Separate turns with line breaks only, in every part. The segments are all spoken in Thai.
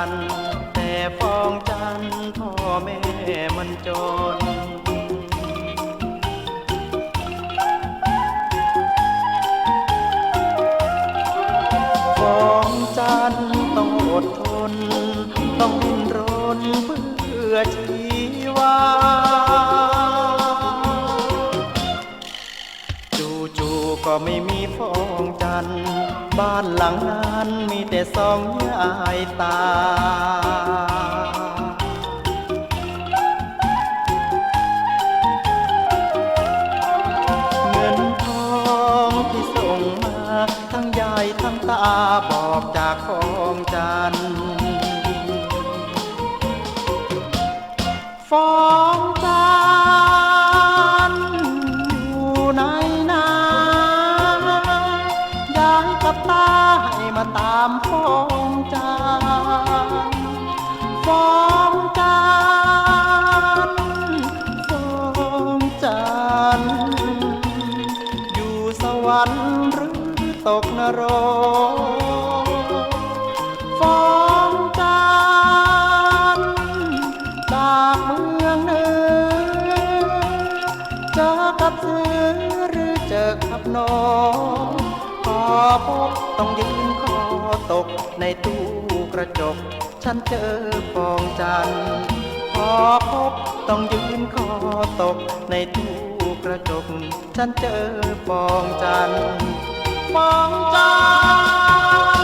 ัน แต่ฟองจันท์พ่อแม่มันจน ฟองจันทร์ต้องอดทน ต้องดิ้นรนเพื่อชีวา ก็ไม่มีฟองจัน บ้านหลังนั้นมีแต่สองยายตา เงินทองที่ส่งมา ทั้งยายทั้งตาบอกจากฟอ ให้มาตามฟ้องจันทร์ฟองจันทร์ฟองจันอยู่สวรรค์หรือตกนรกฟ้องจันจากเมืองเนือเจอกับเสือหรือเจอกับนกพอพบต้องยืน ตกในตู้กระจก ฉันเจอฟองจันทร์พอพบต้องยืนคอตกในตู้กระจก ฉันเจอฟองจันทร์ฟองจันทร์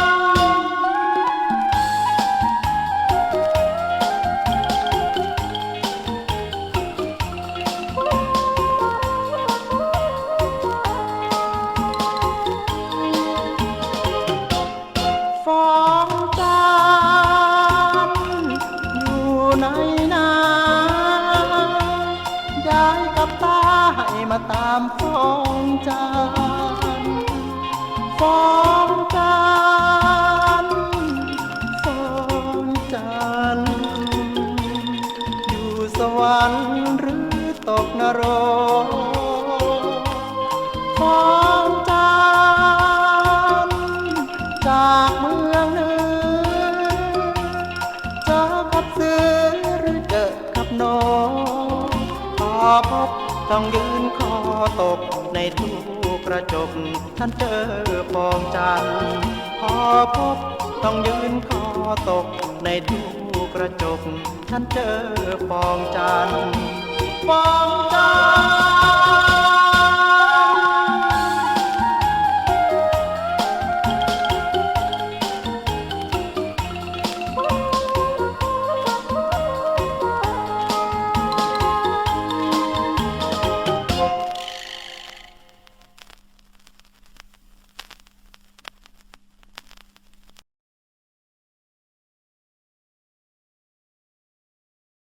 าตามฟ้องจันทร์ฟองจันทร์ฟองจันอยู่สวรรค์หรือตกนรกฟ้องจันจากเมืองเหนือจอกับเสือหรือเจอกับนกพอพบ ต้องยืนคอตกในทูกระจกท่านเจอปองจันพอพบต้องยืนคอตกในทูกระจกท่านเจอปองจันปอง